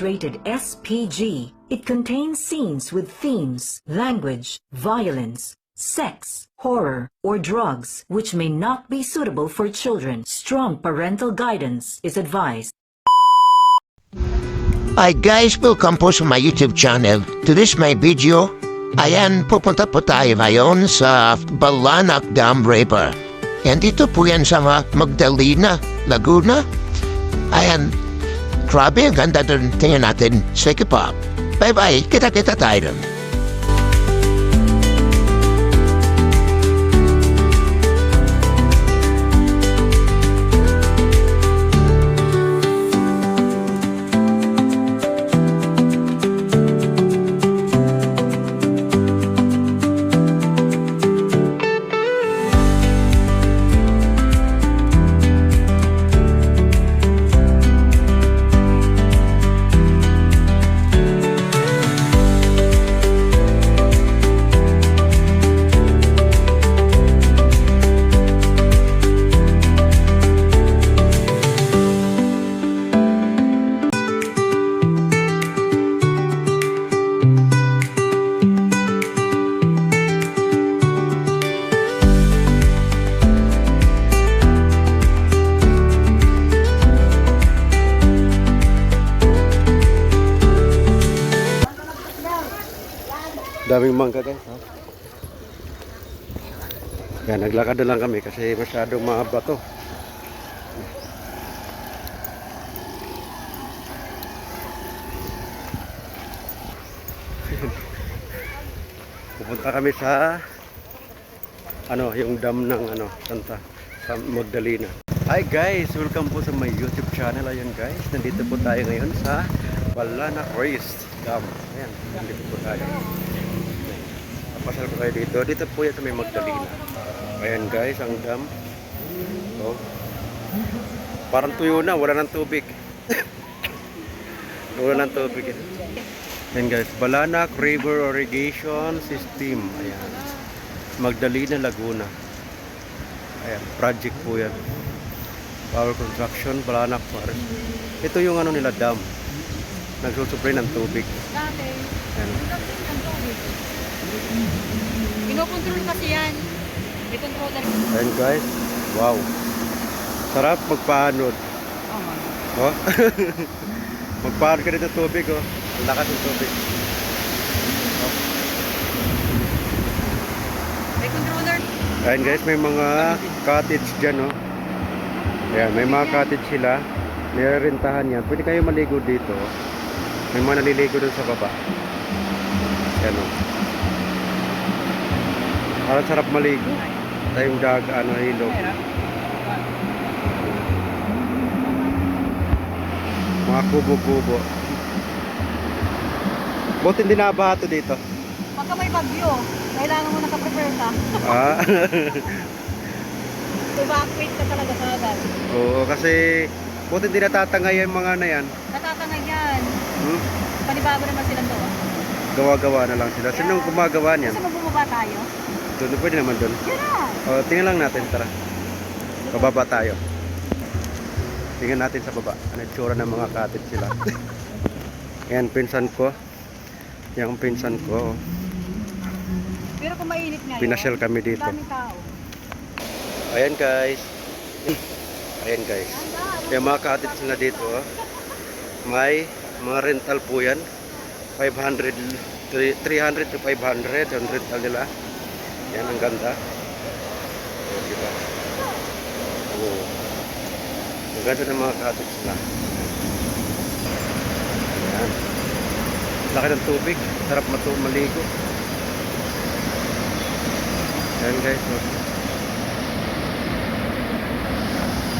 rated SPG. It contains scenes with themes, language, violence, sex, horror, or drugs which may not be suitable for children. Strong parental guidance is advised. Hi guys, welcome po sa my YouTube channel. To this my video, ayan, pupunta po tayo ngayon sa Balanak Dam River. Yan dito po yan sa Magdalena, Laguna. Ayan, grabe, ang ganda doon. Tingnan natin. Sige po. Bye-bye. Kita-kita tayo Daming mangga guys. Ha? Yan, naglakad na lang kami kasi masyadong mahaba to. Pupunta kami sa ano, yung dam ng ano, Santa sa Magdalena. Hi guys, welcome po sa my YouTube channel. Ayan guys, nandito po tayo ngayon sa Balana Race Dam. Ayan, nandito po tayo. Napasal ko kayo dito. Dito po yan sa may Magdalena. Ayan guys, ang dam. Oh. Parang tuyo na, wala ng tubig. wala ng tubig. Ayan guys, Balanak River Irrigation System. Ayan. Magdalena, Laguna. Ayan, project po yan. Power Construction, Balanak Forest. Ito yung ano nila dam. Nagsusupply ng tubig. Dati, Ayan. Kinokontrol kasi yan. May controller. Ayan guys. Wow. Sarap magpaanod. Oh. magpaanod ka dito tubig oh. Ang lakas ng tubig. May controller. Ayan guys, may mga cottage dyan oh. Ayan, may mga cottage sila. Nirerentahan yan. Pwede kayo maligo dito. May mga naliligo doon sa baba. Ayan oh. Parang sarap maligo. Tayong dag, ano, ilog. Mga kubo-kubo. Buti hindi nabaha to dito. Pagka may bagyo, kailangan mo nakaprepare ka. Ah, Evacuate ka talaga sa agad. oo, kasi buti hindi natatangay yung mga na yan. Natatangay yan. Hmm? Panibago naman silang gawa. Gawa-gawa na lang sila. Sinong gumagawa niyan? Mo bumaba tayo? Doon, pwede naman doon. O, tingnan lang natin, tara. Pababa tayo. Tingnan natin sa baba. Ano tsura ng mga cottage sila. Ayan, pinsan ko. Yung pinsan ko. Pero kung mainit ngayon, Pinasyal kami dito. daming tao. Ayan guys. Ayan guys. Yung mga cottage na dito, oh. may mga rental po yan. 500, 300 to 500 yung rental nila. Yan, ang ganda. Oh, diba? Oh. Ang ganda ng mga cottage na. Ayan. Laki ng tubig. Sarap matu maligo. Ayan guys. Oh.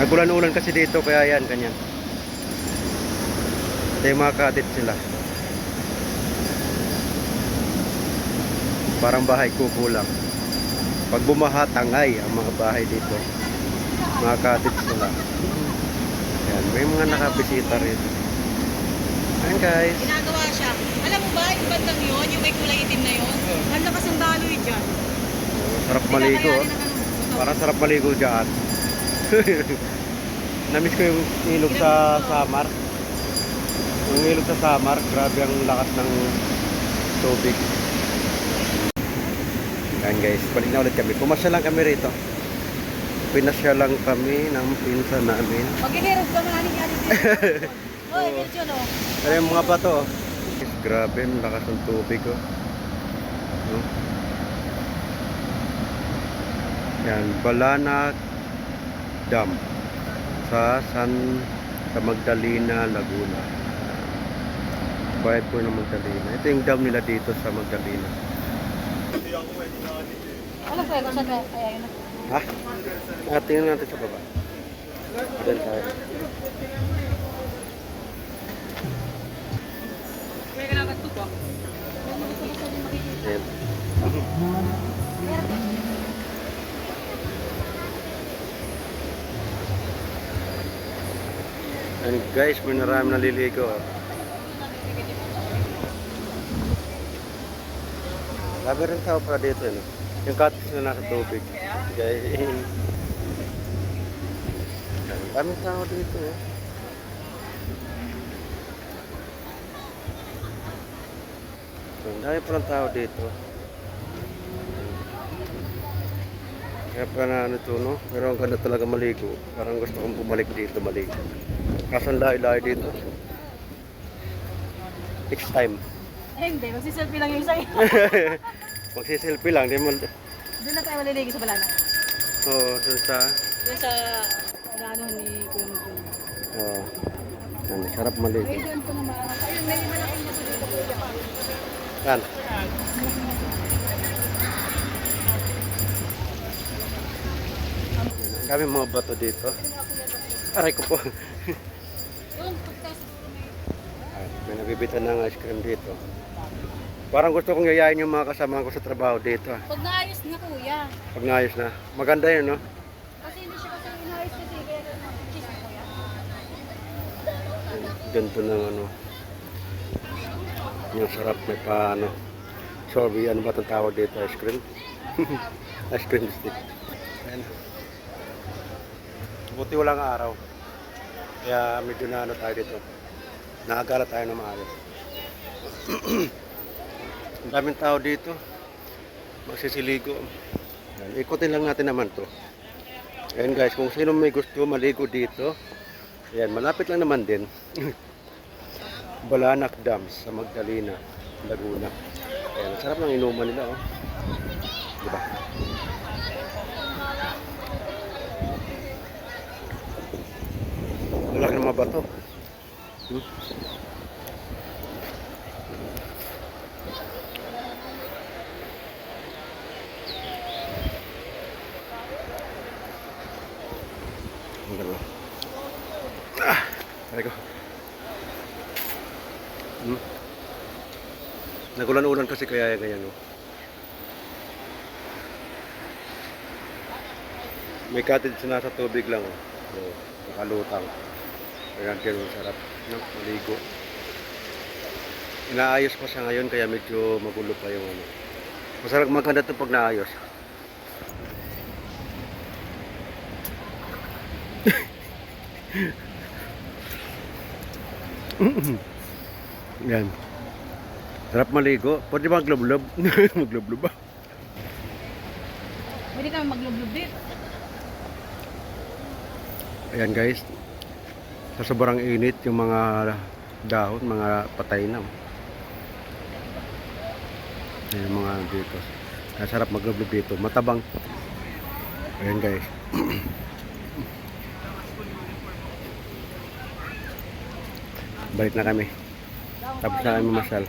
Nagulan-ulan kasi dito kaya yan, ganyan. Yung mga cottage sila. Parang bahay kubo lang. Pag bumaha, tangay ang mga bahay dito. Mga cottage nila. Yan, may mga nakabisita rin. Ayan guys. Ginagawa siya. Alam mo ba, yung bandang yun, yung may kulay itim na yun, ang lakas ng daloy dyan. Oh, sarap maligo. oh. Parang sarap maligo dyan. Namiss ko yung ilog sa Samar. Ang ilog sa Samar, grabe ang lakas ng tubig. Yan guys, balik na ulit kami. Pumasya lang kami rito. Pinasya lang kami ng pinsan namin. Magkikirap ka Ate Dito. Hoy, medyo no. Ano yung mga bato? Guys, grabe, ang lakas ng tubig oh. No? Yan, Balana Dam sa San sa Magdalena, Laguna. Bayad po ng Magdalena. Ito yung dam nila dito sa Magdalena. Alam ko, kung saan ka, ay, ayun na. Ha? Ah, tingnan natin sa baba. Doon tayo. Ayan. And guys, may narami naliligo. oh. Sabi rin tao pala dito, ano? Yung cottage na nasa tubig. Guys, daming tao dito, eh. Ang dami pa ng tao dito. Kaya pa na ano no? Pero ang ganda talaga maligo. Parang gusto kong bumalik dito maligo. Kaso ang lahi-lahi dito. Next time. Eh, hindi. Magsiselfie lang yung sa'yo. Magsiselfie lang. Di mo... Doon na tayo maliligi sa balana. Oo, dun sa... Doon sa, ano ni Kuya Mugul. Oo. Yan, sarap maligo. Ay, doon po naman. Ayun, may malaking bato dito, Kuya. Yan. Ang dami mga bato dito. Aray ko po. Doon, pagka siguro may... Ay, may nabibitan ng ice cream dito. Parang gusto kong yayain yung mga kasama ko sa trabaho dito. ah. Pag naayos na, Kuya. Pag naayos na. Maganda yun, no? Kasi hindi siya kasi inaayos kasi. Kaya cheese na, Kuya. Ganito ng ano. Yung sarap may pa ano. Sorry, ano ba itong tawag dito? Ice cream? ice cream stick. Ayan. Buti walang araw. Kaya medyo na ano tayo dito. Naagala tayo na maayos. Daming tao dito. Magsisiligo. Yan, Ikutin lang natin naman to. Ayan guys, kung sino may gusto maligo dito, Ayan, malapit lang naman din. Balanak Dam sa Magdalena, Laguna. Ayan, sarap ng inuman nila, oh. Diba? Malaki ng mga bato. Hmm? Ang ganda. Ah, aray ko. Hmm. Nagulan-ulan kasi kaya ganyan, no? May cottage na nasa tubig lang, oh. Oh, nakalutang. Kaya ganun sarap, no? Maligo. Inaayos pa siya ngayon kaya medyo magulo pa yung ano. Masarap maganda ito pag naayos. Yan. Sarap maligo. Pwede ba maglublob? maglublob ba? Pwede kami maglublub din. Ayan guys. Sa sobrang init yung mga dahon, mga patay na. Ayan yung mga dito. Sarap maglublob dito. Matabang. Ayan guys. Balik na kami. Tapos na kami.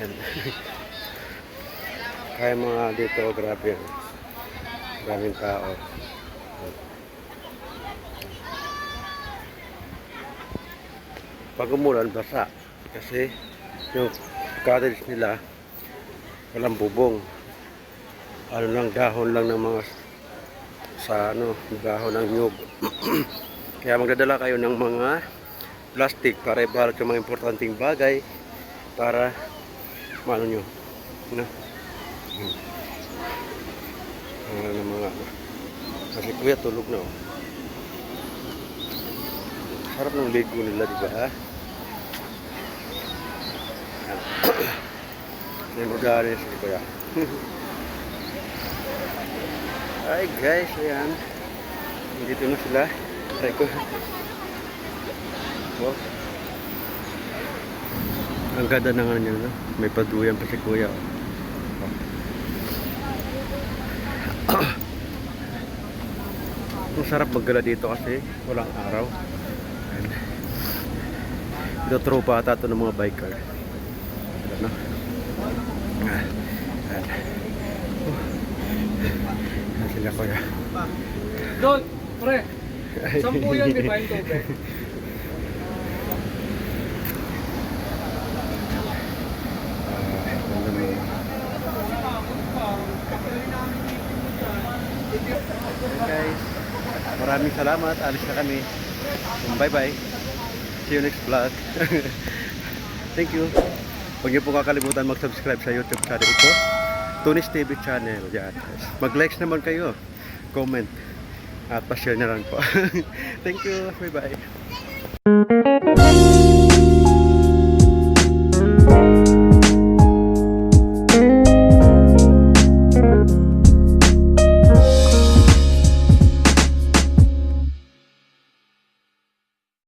Ayan. Kaya mga dito, grabe. Maraming tao. Pag umulan, basa. Kasi yung cottage nila, walang bubong. Ano lang, dahon lang ng mga sa ano, dahon ng nyug. Kaya magdadala kayo ng mga plastic para ibalot yung mga importanteng bagay para maano nyo. Hmm. Ano ng mga Kasi kuya tulog na oh. Sarap ng ligo nila, di ba? May magari si kuya. Ay guys, ayan. Dito na sila. Try ko. Wow. Ang ganda ng ano niya, no? May paduyan pa si kuya. oh. Ang sarap maggala dito kasi walang araw. And, ito tropa ata ito ng mga biker. Ano? Ah, and, uh, yan sila kuya. Doon, pre. Sampu yan, di ba yung tubig? Guys. Maraming salamat. Alis na kami. Bye bye. See you next vlog. Thank you. Huwag niyo po kakalimutan mag-subscribe sa YouTube channel ko. Tunis TV channel. Yan. Mag-likes naman kayo. Comment. At pa-share na lang po. Thank you. Bye bye.